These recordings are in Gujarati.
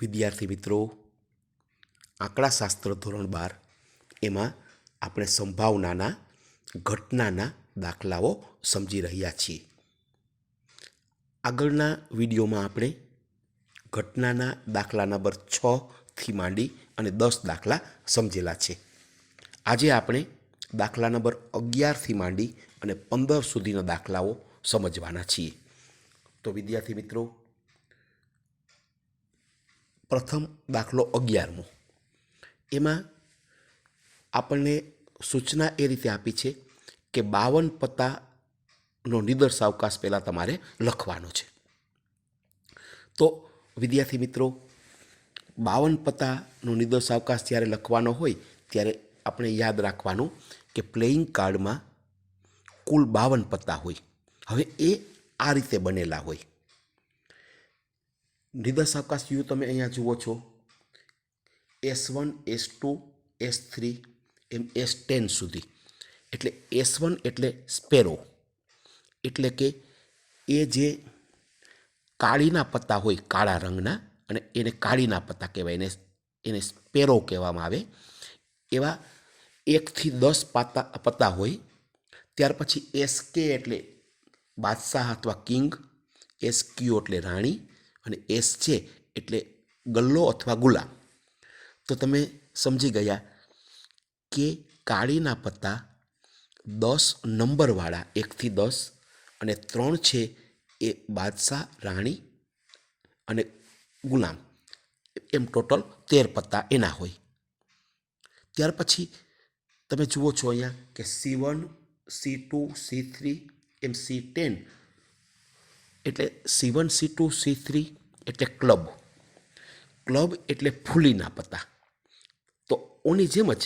વિદ્યાર્થી મિત્રો આંકડાશાસ્ત્ર ધોરણ બાર, એમાં આપણે સંભાવનાના, ઘટનાના દાખલાઓ સમજી રહ્યા છીએ. આગળના વિડીયોમાં આપણે ઘટનાના દાખલા નંબર છથી માંડી અને દસ દાખલા સમજેલા છે. આજે આપણે દાખલા નંબર અગિયારથી માંડી અને પંદર સુધીના દાખલાઓ સમજવાના છીએ. તો વિદ્યાર્થી મિત્રો પ્રથમ દાખલો અગિયારમો. એમાં આપણને સૂચના એ રીતે આપી છે કે બાવન પત્તાનો નિદર્શ અવકાશ પહેલાં તમારે લખવાનો છે. તો વિદ્યાર્થી મિત્રો, બાવન પત્તાનો નિદર્શ અવકાશ જ્યારે લખવાનો હોય, ત્યારે આપણે યાદ રાખવાનું કે પ્લેઇંગ કાર્ડમાં કુલ બાવન પત્તા હોય. હવે એ આ રીતે બનેલા હોય. નિદર્શ અવકાશ યુ તમે અહીંયા જુઓ છો. S one S two S three એમ એસ ટેન સુધી. એટલે એસ વન એટલે સ્પેરો એટલે કે એ જે કાળીના પત્તા હોય, કાળા રંગના, અને એને કાળીના પત્તા કહેવાય, એને એને સ્પેરો કહેવામાં આવે. એવા એકથી દસ પાતા પત્તા હોય, ત્યાર પછી એસ કે એટલે બાદશાહ અથવા કિંગ એસ ક્યુ એટલે રાણી અને એસ છે એટલે ગલ્લો અથવા ગુલામ. તો તમે સમજી ગયા કે કાળીના પત્તા દસ નંબરવાળા, એકથી દસ, અને ત્રણ છે એ બાદશાહ, રાણી અને ગુલામ. એમ ટોટલ તેર પત્તા એના હોય. ત્યાર પછી તમે જુઓ છો અહીંયા કે C one, C two, C three, એમ સી ટેન એટલે C one C two C three એટલે ક્લબ ક્લબ એટલે ફૂલીના પત્તા. તો ઓની જેમ જ,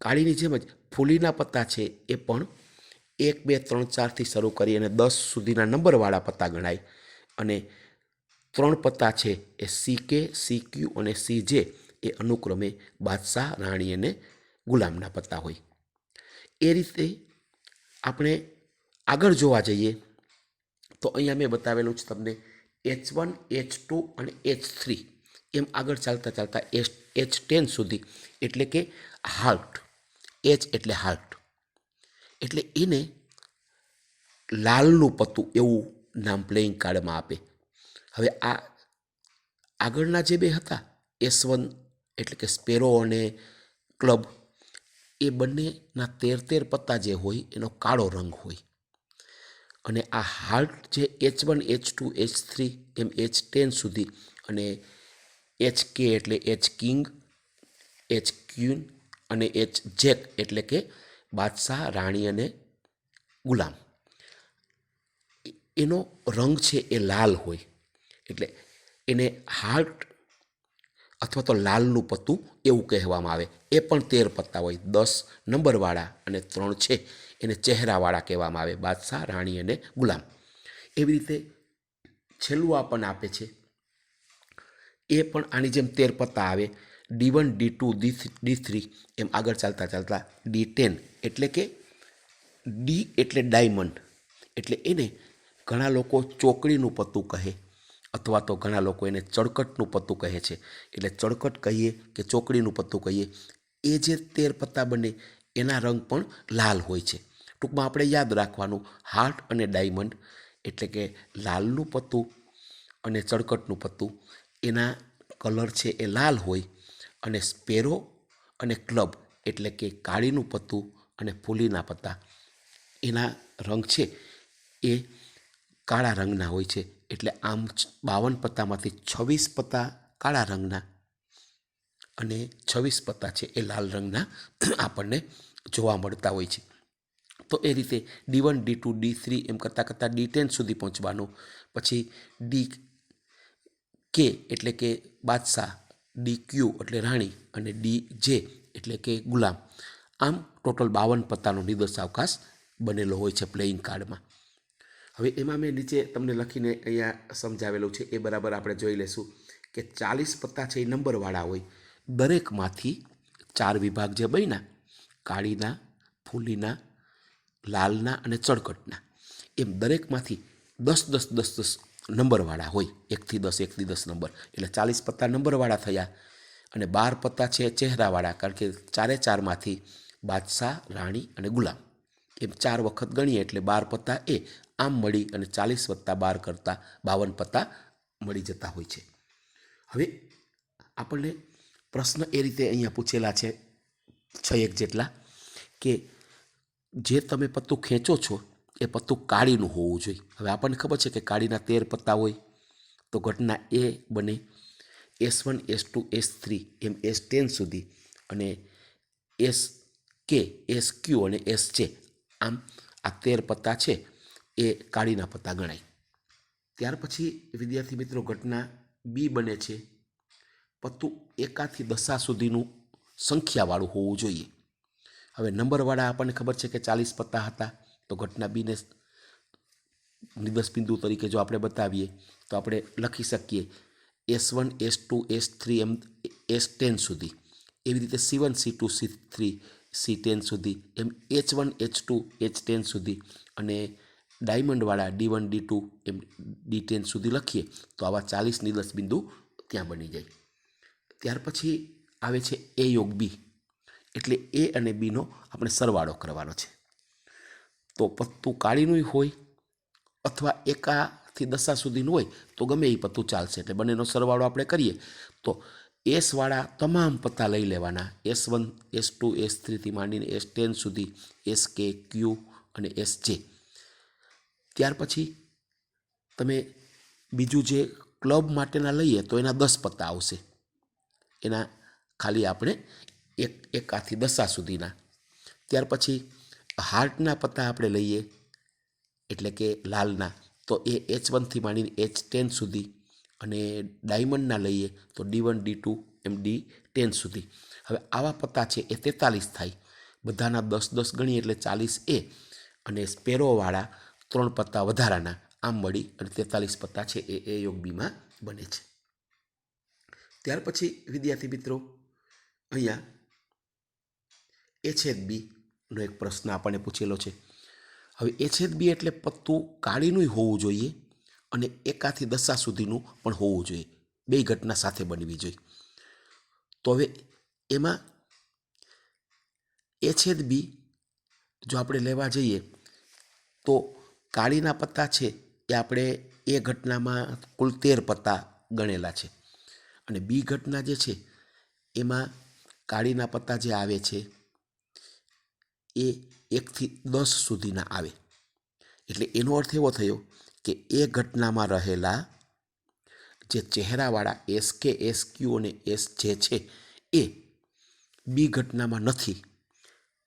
કાળીની જેમ જ ફૂલીના પત્તા છે એ પણ એક, બે, ત્રણ, ચારથી શરૂ કરી અને દસ સુધીના નંબરવાળા પત્તા ગણાય. અને ત્રણ પત્તા છે એ સી કે સી ક્યુ અને સી જે એ અનુક્રમે બાદશાહ, રાણી અને ગુલામના પત્તા હોય. એ રીતે આપણે આગળ જોવા જઈએ તો અહીંયા મેં બતાવેલું છે તમને એચ વન એચ ટુ અને એચ થ્રી એમ આગળ ચાલતા ચાલતા એચ એચ ટેન સુધી, એટલે કે હાર્ટ એચ એટલે હાર્ટ એટલે એને લાલનું પત્તું એવું નામ પ્લેઇંગ કાર્ડમાં આપે. હવે આ આગળના જે બે હતા એસ વન એટલે કે સ્પેરો અને ક્લબ એ બંનેના તેર તેર પત્તા જે હોય, એનો કાળો રંગ હોય. અને આ હાર્ટ જે H one H two H three એમ એચ ટેન સુધી અને એચ કે એટલે એચ કિંગ એચ ક્વીન અને એચ જેક એટલે કે બાદશાહ, રાણી અને ગુલામ. એનો રંગ છે એ લાલ હોય. એટલે એને હાર્ટ અથવા તો લાલનું પત્તું એવું કહેવામાં આવે. એ પણ તેર પત્તા હોય. દસ નંબરવાળા અને ત્રણ છે. એને ચહેરાવાળા કહેવામાં આવે, બાદશાહ, રાણી અને ગુલામ. એવી રીતે છેલ્લું પણ આપે છે. એ પણ આની જેમ તેર પત્તા આવે. D one, D two, D D three, એમ આગળ ચાલતા ચાલતા ડી ટેન એટલે કે ડી એટલે ડાયમંડ. એટલે એને ઘણા લોકો ચોકડીનું પત્તું કહે અથવા તો ઘણા લોકો એને ચળકટનું પત્તું કહે છે. એટલે ચળકટ કહીએ કે ચોકડીનું પત્તું કહીએ. એ જે તેર પત્તા બને એના રંગ પણ લાલ હોય છે. ટૂંકમાં આપણે યાદ રાખવાનું હાર્ટ અને ડાયમંડ એટલે કે લાલનું પત્તું અને ચળકટનું પત્તું, એના કલર છે એ લાલ હોય અને સ્પેરો અને ક્લબ એટલે કે કાળીનું પત્તું અને ફૂલીના પત્તા, એના રંગ છે એ કાળા રંગના હોય છે. એટલે આમ બાવન પત્તામાંથી છવ્વીસ પત્તા કાળા રંગના અને છવ્વીસ પત્તા છે એ લાલ રંગના આપણને જોવા મળતા હોય છે. તો એ રીતે D one D two D three એમ કરતાં કરતાં ડી ટેન સુધી પહોંચવાનું. પછી ડી કે એટલે કે બાદશાહ ડી ક્યુ એટલે રાણી અને ડી જે એટલે કે ગુલામ. આમ ટોટલ બાવન પત્તાનો નિર્દોષ અવકાશ બનેલો હોય છે પ્લેઇંગ કાર્ડમાં હવે એમાં મેં નીચે તમને લખીને અહીંયા સમજાવેલું છે. એ બરાબર આપણે જોઈ લેશું કે ચાલીસ પત્તા છે એ નંબરવાળા હોય. દરેકમાંથી ચાર વિભાગ જે બન્યા કાળીના, ફૂલીના, લાલના અને ચળકટના. એમ દરેકમાંથી દસ દસ દસ દસ નંબરવાળા હોય. એકથી દસ એકથી દસ નંબર. એટલે ચાલીસ પત્તા નંબરવાળા થયા અને બાર પત્તા છે ચહેરાવાળા, કારણ કે ચારે ચારમાંથી બાદશાહ, રાણી અને ગુલામ. એમ ચાર વખત ગણીએ એટલે બાર પત્તા એ આમ મળી અને ચાલીસ વત્તા બાર કરતાં બાવન પત્તા મળી જતા હોય છે. હવે આપણને પ્રશ્ન એ રીતે અહીંયા પૂછેલા છે છ એક જેટલા, કે જે તમે પત્તું ખેંચો છો, એ પત્તું કાળીનું હોવું જોઈએ. હવે આપણને ખબર છે કે કાળીના તેર પત્તા હોય, તો ઘટના એ બને S one, S two, S three, એમ એસ ટેન સુધી અને એસ કે, એસ ક્યુ અને એસ જે. આમ આ તેર પત્તા છે, એ કાળીના પત્તા ગણાય. ત્યાર પછી, વિદ્યાર્થી મિત્રો, ઘટના બી બને છે. પત્તું એકાથી દસા સુધીનું સંખ્યાવાળું હોવું જોઈએ. હવે નંબરવાળા આપણને ખબર છે કે ચાલીસ પત્તા હતા, તો ઘટના બીને નિદર્શ બિંદુ તરીકે જો આપણે બતાવીએ, તો આપણે લખી શકીએ S one, S two, S three, એમ એસ ટેન સુધી. એવી રીતે C one, C two, C three, C ten સુધી, એમ H one, H two, H ten સુધી અને ડાયમંડવાળા ડી વન, ડી ટુ, એમ ડી ટેન સુધી લખીએ, તો આવા ચાલીસ નિદર્શ બિંદુ ત્યાં બની જાય. ત્યાર પછી આવે છે એ યોગ બી એટલે એ અને બીનો આપણે સરવાળો કરવાનો છે. તો પત્તું કાળીનું હોય અથવા એકાથી દસા સુધીનું હોય તો ગમે એ પત્તું ચાલશે. એટલે બંનેનો સરવાળો આપણે કરીએ. તો એસવાળા તમામ પત્તા લઈ લેવાના. S one S two S થ્રીથી માંડીને એસ ટેન સુધી એસ કે ક્યુ અને એસ જે ત્યાર પછી તમે બીજું જે ક્લબ માટેના લઈએ તો એના દસ પત્તા આવશે. એના ખાલી આપણે એક એકાથી દસા સુધીના. ત્યાર પછી હાર્ટના પત્તા આપણે લઈએ, એટલે કે લાલના. તો એ એચ વનથી માંડીને એચ ટેન સુધી અને ડાયમંડના લઈએ તો ડી વન, ડી ટુ, એમ ડી ટેન સુધી. હવે આવા પત્તા છે એ તેતાલીસ થાય. બધાના દસ દસ ગણીએ એટલે ચાલીસ એ અને સ્પેરોવાળા ત્રણ પત્તા વધારાના. આમ મળી અને તેતાલીસ પત્તા છે એ એ યોગ બીમાં બને છે. ત્યાર પછી વિદ્યાર્થી મિત્રો અહીંયા એ છેદ બીનો એક પ્રશ્ન આપણને પૂછેલો છે. હવે એ છેદ બી એટલે પત્તું કાળીનું હોવું જોઈએ અને એકાથી દશા સુધીનું પણ હોવું જોઈએ. બે ઘટના સાથે બનવી જોઈએ. તો હવે એમાં એ છેદ બી જો આપણે લેવા જઈએ તો કાળીના પત્તા છે એ આપણે એ ઘટનામાં કુલ તેર પત્તા ગણેલા છે. અને બી ઘટના જે છે એમાં કાળીના પત્તા જે આવે છે, એ એકથી દસ સુધીના આવે. એટલે એનો અર્થ એવો થયો કે એ ઘટનામાં રહેલા જે ચહેરાવાળા એસ કે એસ ક્યુ અને એસ જે છે, એ બી ઘટનામાં નથી.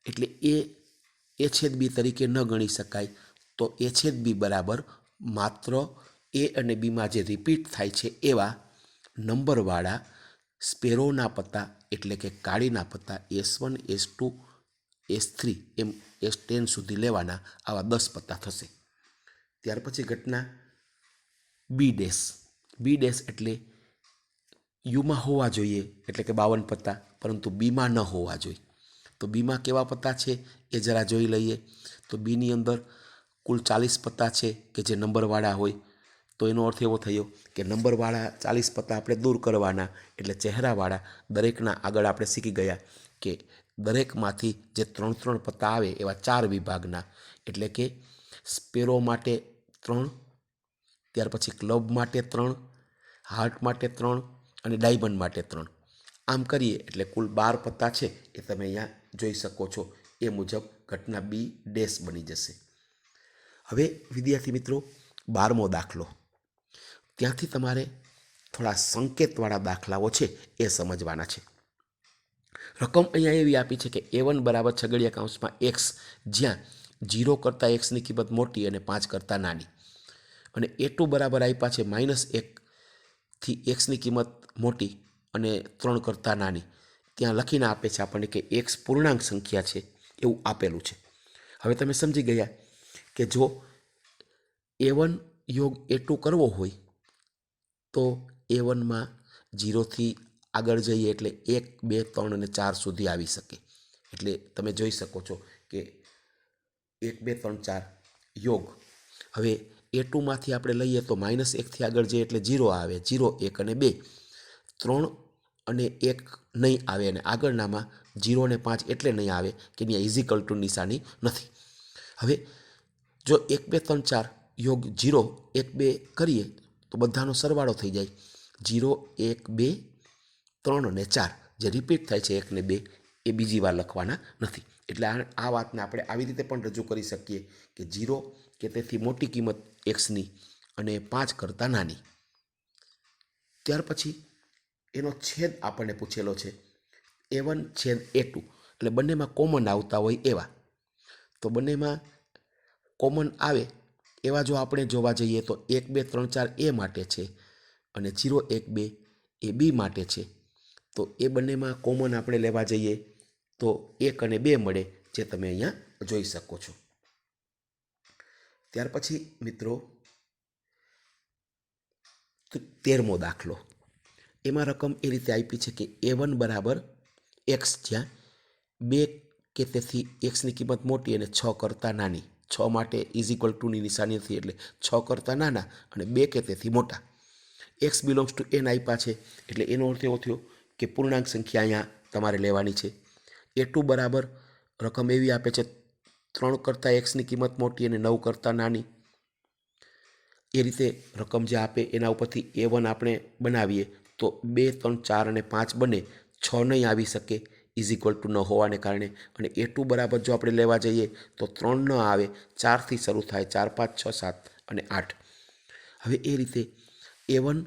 એટલે એ એ છેદ બી તરીકે ન ગણી શકાય. તો એ છેદ બી બરાબર માત્ર એ અને બીમાં જે રિપીટ થાય છે એવા નંબરવાળા સ્પેરોના પત્તા એટલે કે કાળીના પત્તા S one, S two, S three એમ એસ ટેન સુધી લેવાના આવા દસ પત્તા થશે. ત્યાર પછી ઘટના બી ડેશ. બી ડેશ એટલે યુમાં હોવા જોઈએ એટલે કે બાવન પત્તા, પરંતુ બીમાં ન હોવા જોઈએ. તો બીમાં કેવા પત્તા છે એ જરા જોઈ લઈએ. તો બીની અંદર કુલ ચાલીસ પત્તા છે કે જે નંબરવાળા હોય તો એનો અર્થ એવો થયો કે નંબરવાળા ચાલીસ પત્તા આપણે દૂર કરવાના, એટલે ચહેરાવાળા દરેકના આગળ આપણે શીખી ગયા કે દરેકમાંથી જે ત્રણ ત્રણ પત્તા આવે એવા ચાર વિભાગના, એટલે કે સ્પેરો માટે ત્રણ, ત્યાર પછી ક્લબ માટે ત્રણ, હાર્ટ માટે ત્રણ અને ડાયમંડ માટે ત્રણ. આમ કરીએ એટલે કુલ બાર પત્તા છે એ તમે અહીંયા જોઈ શકો છો. એ મુજબ ઘટના બી ડેશ બની જશે. હવે વિદ્યાર્થી મિત્રો, બારમો દાખલો. ત્યાંથી તમારે થોડા સંકેતવાળા દાખલાઓ છે એ સમજવાના છે? રકમ અહીંયા એવી આપી છે કે એ વન બરાબર છગડીયા કાઉન્સમાં એક્સ જ્યાં જીરો કરતાં એક્સની કિંમત મોટી અને પાંચ કરતાં નાની. અને એ ટુ બરાબર આપ્યા છે માઇનસ એકથી એક્સની કિંમત મોટી અને ત્રણ કરતાં નાની. ત્યાં લખીને આપે છે આપણને કે એક્સ પૂર્ણાંક સંખ્યા છે એવું આપેલું છે. હવે તમે સમજી ગયા કે જો એ વન યોગ એ ટુ કરવો હોય તો એ વનમાં જીરોથી આગળ જઈએ એટલે એક, બે, ત્રણ અને ચાર સુધી આવી શકે. એટલે તમે જોઈ શકો છો કે એક, બે, ત્રણ, ચાર યોગ. હવે એ ટુમાંથી આપણે લઈએ તો માઇનસ એકથી આગળ જઈએ એટલે જીરો આવે. જીરો, એક અને બે. ત્રણ અને એક નહીં આવે અને આગળનામાં જીરો અને પાંચ એટલે નહીં આવે, કે ત્યાં ઇઝિકલ ટુ નિશાની નથી. હવે જો એક, બે, ત્રણ, ચાર યોગ જીરો, એક, બે કરીએ તો બધાનો સરવાળો થઈ જાય જીરો, એક, બે, ત્રણ અને ચાર. જે રિપીટ થાય છે, એક ને બે, એ બીજી વાર લખવાના નથી. એટલે આ આ વાતને આપણે આવી રીતે પણ રજૂ કરી શકીએ કે જીરો કે તેથી મોટી કિંમત એક્સની અને પાંચ કરતાં નાની. ત્યાર પછી એનો છેદ આપણને પૂછેલો છે એ વન છેદ એ ટુ એટલે બંનેમાં કોમન આવતા હોય એવા. તો બંનેમાં કોમન આવે એવા જો આપણે જોવા જઈએ તો એક, બે, ત્રણ, ચાર એ માટે છે અને જીરો એક, બે એ બી માટે છે. તો એ બંનેમાં કોમન આપણે લેવા જઈએ તો એક અને બે મળે જે તમે અહીંયા જોઈ શકો છો. ત્યાર પછી મિત્રો તેરમો દાખલો. એમાં રકમ એ રીતે આપી છે કે એ વન બરાબર એક્સ જ્યાં બે કે તેથી એક્સની કિંમત મોટી અને છ કરતાં નાની. છ માટે ઇઝ ઇક્વલ ટુની નિશાની નથી એટલે છ કરતાં નાના અને બે કે તેથી મોટા. એક્સ બિલોંગ્સ ટુ એન આપ્યા છે, એટલે એનો અર્થ એવો થયો કે પૂર્ણાંક સંખ્યા અહીંયા તમારે લેવાની છે. એ ટુ બરાબર રકમ એવી આપે છે, ત્રણ કરતાં એક્સની કિંમત મોટી અને નવ કરતાં નાની. એ રીતે રકમ જે આપે એના ઉપરથી એ વન આપણે બનાવીએ તો બે, ત્રણ, ચાર અને પાંચ બને, છ નહીં આવી શકે. ઇઝ ઇક્વલ ટુ ન હોવાને કારણે અને એ ટુ બરાબર જો આપણે લેવા જઈએ તો ત્રણ ન આવે ચારથી શરૂ થાય, ચાર, પાંચ, છ, સાત અને આઠ. હવે એ રીતે એ વન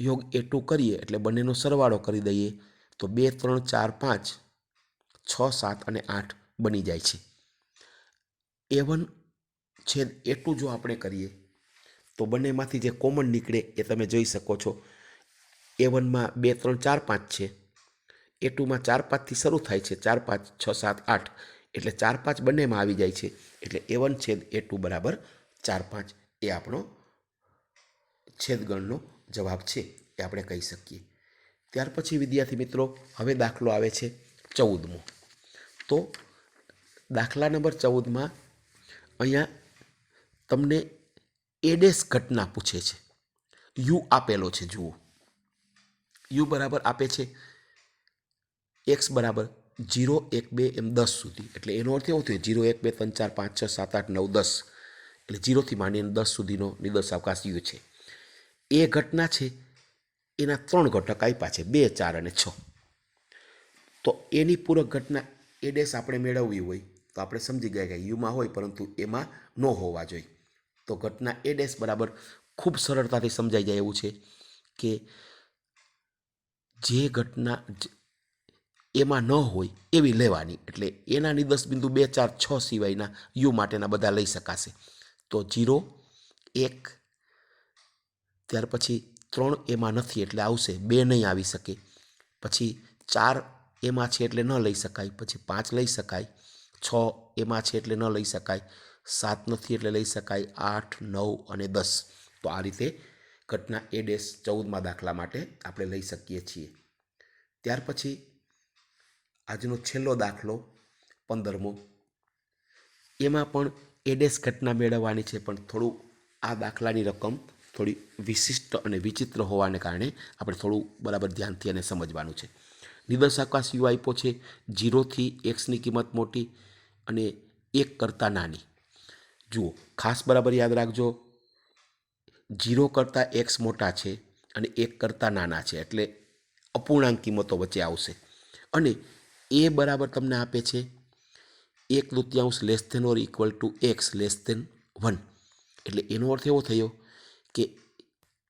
યોગ એ ટુ કરીએ એટલે બંનેનો સરવાળો કરી દઈએ તો બે, ત્રણ, ચાર, પાંચ, છ, સાત અને આઠ બની જાય છે. એ વન છેદ એ ટુ જો આપણે કરીએ તો બંનેમાંથી જે કોમન નીકળે એ તમે જોઈ શકો છો. એ વનમાં બે, ત્રણ, ચાર, પાંચ છે. એ ટુમાં ચાર પાંચથી શરૂ થાય છે. ચાર પાંચ, છ, સાત, આઠ. એટલે ચાર પાંચ બંનેમાં આવી જાય છે. એટલે એ વન છેદ એ ટુ બરાબર ચાર પાંચ એ આપણો છેદગણનો જવાબ છે એ આપણે કહી શકીએ. ત્યાર પછી વિદ્યાર્થી મિત્રો, હવે દાખલો આવે છે ચૌદમો. તો દાખલા નંબર ચૌદમાં અહીંયા તમને એડેસ ઘટના પૂછે છે. યુ આપેલો છે, જુઓ. યુ બરાબર આપે છે. એક્સ બરાબર જીરો એક બે એમ દસ સુધી. એટલે એનો અર્થ એવો થયો, જીરો એક બે ત્રણ ચાર પાંચ છ સાત આઠ નવ દસ. એટલે જીરોથી માંડીને દસ સુધીનો નિર્દશ અવકાશ યુ છે. એ ઘટના છે, એના ત્રણ ઘટક આપ્યા છે, બે, ચાર અને છ. તો એની પૂરક ઘટના એ ડેશ આપણે મેળવવી હોય, તો આપણે સમજી ગયા કે યુમાં હોય, પરંતુ એમાં ન હોવા જોઈએ. તો ઘટના એ ડેશ બરાબર ખૂબ સરળતાથી સમજાઈ જાય એવું છે કે જે ઘટના એમાં ન હોય એવી લેવાની. એટલે એના નિદર્શ બિંદુ બે, ચાર, છ સિવાયના યુ માટેના બધા લઈ શકાશે. તો જીરો, એક, ત્યાર પછી ત્રણ એમાં નથી એટલે આવશે, બે નહીં આવી શકે. પછી ચાર એમાં છે એટલે ન લઈ શકાય, પછી પાંચ લઈ શકાય, છ એમાં છે એટલે ન લઈ શકાય, સાત નથી એટલે લઈ શકાય, આઠ, નવ અને દસ. તો આ રીતે ઘટના એ ડેશ ચૌદમાં દાખલા માટે આપણે લઈ શકીએ છીએ. ત્યાર પછી આજનો છેલ્લો દાખલો, પંદરમો. એમાં પણ એડેસ ઘટના મેળવવાની છે, પણ થોડું આ દાખલાની રકમ થોડી વિશિષ્ટ અને વિચિત્ર હોવાને કારણે આપણે થોડું બરાબર ધ્યાનથી અને સમજવાનું છે. નિદર્શાકાશ યુ આપ્યો છે જીરોથી એક્સની કિંમત મોટી અને એક કરતાં નાની. જુઓ, ખાસ બરાબર યાદ રાખજો જીરો કરતાં એક્સ મોટા છે અને એક કરતાં નાના છે, એટલે અપૂર્ણાંક કિંમતો વચ્ચે આવશે. અને એ બરાબર તમને આપે છે. એક તૃતીયાંશ less than or equal to X less than one એટલે એનો અર્થ એવો થયો કે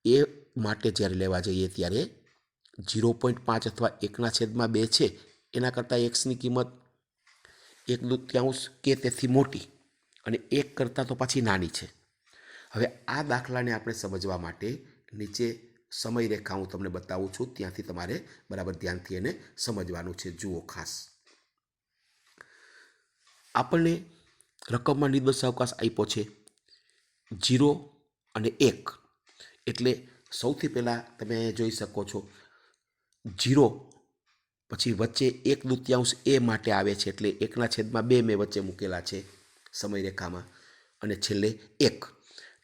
એ માટે જ્યારે લેવા જઈએ ત્યારે ઝીરો પોઈન્ટ પાંચ અથવા એકના છેદમાં બે છે. એના કરતાં એક્સની કિંમત એક તૃતીયાંશ કે તેથી મોટી અને એક કરતાં તો પાછી નાની છે. હવે આ દાખલાને આપણે સમજવા માટે નીચે સમય રેખા હું તમને બતાવું છું. ત્યાંથી તમારે બરાબર ધ્યાનથી એને સમજવાનું છે. જુઓ ખાસ. આપણને રકમમાં નિર્દોષ અવકાશ આપ્યો છે. જીરો અને એક. એટલે સૌથી પહેલાં તમે જોઈ શકો છો. જીરો પછી વચ્ચે એક દૃત્યાંશ એ માટે આવે છે. એટલે એકના છેદમાં બે મેં વચ્ચે મૂકેલા છે સમયરેખામાં અને છેલ્લે એક.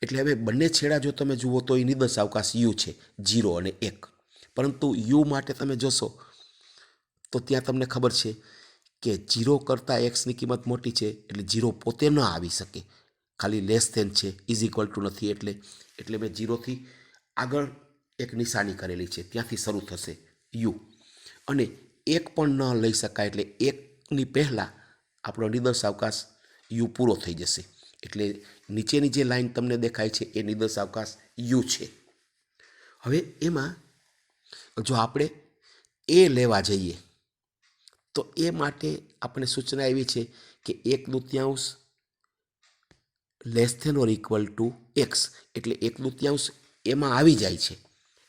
એટલે હવે બંને છેડા જો તમે જુઓ તો એ નિદર્શ અવકાશ યુ છે, જીરો અને એક. પરંતુ યુ માટે તમે જોશો, તો ત્યાં તમને ખબર છે કે જીરો કરતાં એક્સની કિંમત મોટી છે, એટલે જીરો પોતે ન આવી શકે. ખાલી લેસ ધેન છે ઇઝ ઇક્વલ ટુ નથી, એટલે એટલે મેં જીરોથી આગળ એક નિશાની કરેલી છે, ત્યાંથી શરૂ થશે યુ. અને એક પણ ન લઈ શકાય, એટલે એકની પહેલાં આપણો નિદર્શ અવકાશ યુ પૂરો થઈ જશે. એટલે નીચેની જે લાઈન તમને દેખાય છે એ નિદર્શ અવકાશ યુ છે. હવે એમાં જો આપણે એ લેવા જઈએ, તો એ માટે આપણે સૂચના એવી છે કે એક દૃત્યાંશ less than or equal to X એટલે એક દૃત્યાંશ એમાં આવી જાય છે.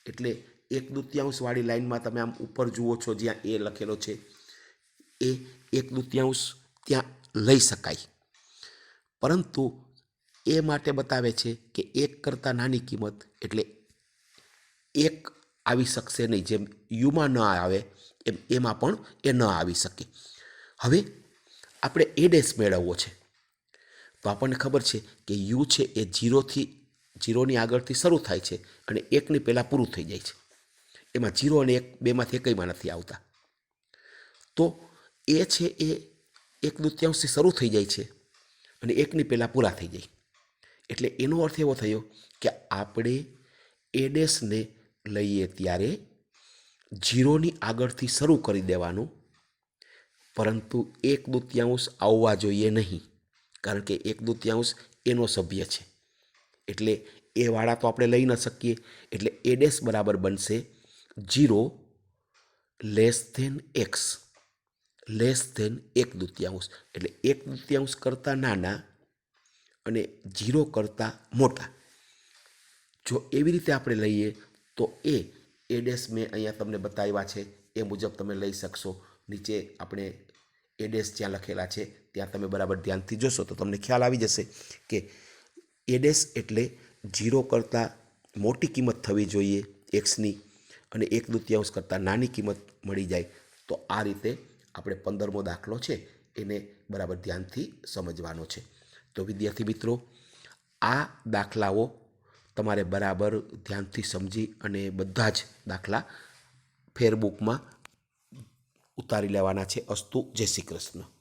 એટલે એક દૃત્યાંશવાળી લાઈનમાં તમે આમ ઉપર જુઓ છો જ્યાં એ લખેલો છે, એ એક દૃત્યાંશ ત્યાં લઈ શકાય. પરંતુ એ માટે બતાવે છે કે એક કરતાં નાની કિંમત એટલે એક આવી શકશે નહીં. જેમ યુમાં ન આવે, એમ એમાં પણ એ ન આવી શકે. હવે આપણે એ ડેશ મેળવવો છે. તો આપણને ખબર છે કે યુ છે એ જીરોથી, જીરોની આગળથી શરૂ થાય છે અને એકની પહેલાં પૂરું થઈ જાય છે. એમાં જીરો અને એક બેમાંથી એકમાં નથી આવતા. તો એ છે એ એક દૃત્યાંશથી શરૂ થઈ જાય છે. અને એકની પહેલાં પૂરા થઈ જાય એટલે એનો અર્થ એવો થયો કે આપણે એડેસને લઈએ ત્યારે જીરોની આગળથી શરૂ કરી દેવાનું, પરંતુ એક દૃત્યાંશ આવવા જોઈએ નહીં, કારણ કે એક દૃત્યાંશ એનો સભ્ય છે. એટલે એ વાળા તો આપણે લઈ ન શકીએ, એટલે એડેસ બરાબર બનશે zero less than X. Less than એક દૃત્યાંશ. એટલે એક દૃત્યાંશ કરતાં નાના અને જીરો કરતાં મોટા. જો એવી રીતે આપણે લઈએ, તો એ એ ડેશ મેં અહીંયા તમને બતાવ્યા છે. એ મુજબ તમે લઈ શકશો. નીચે આપણે એ ડેશ જ્યાં લખેલા છે, ત્યાં તમે બરાબર ધ્યાનથી જોશો તો તમને ખ્યાલ આવી જશે કે એ ડેશ એટલે જીરો કરતાં મોટી કિંમત થવી જોઈએ, એક્સની, અને એક દૃત્યાંશ કરતાં નાની કિંમત મળી જાય. તો આ રીતે આપણે પંદરમો દાખલો છે, એને બરાબર ધ્યાનથી સમજવાનો છે. તો વિદ્યાર્થી મિત્રો, આ દાખલાઓ તમારે બરાબર ધ્યાનથી સમજી અને બધા જ દાખલા ફેરબુકમાં ઉતારી લેવાના છે અસ્તુ જય શ્રી કૃષ્ણ.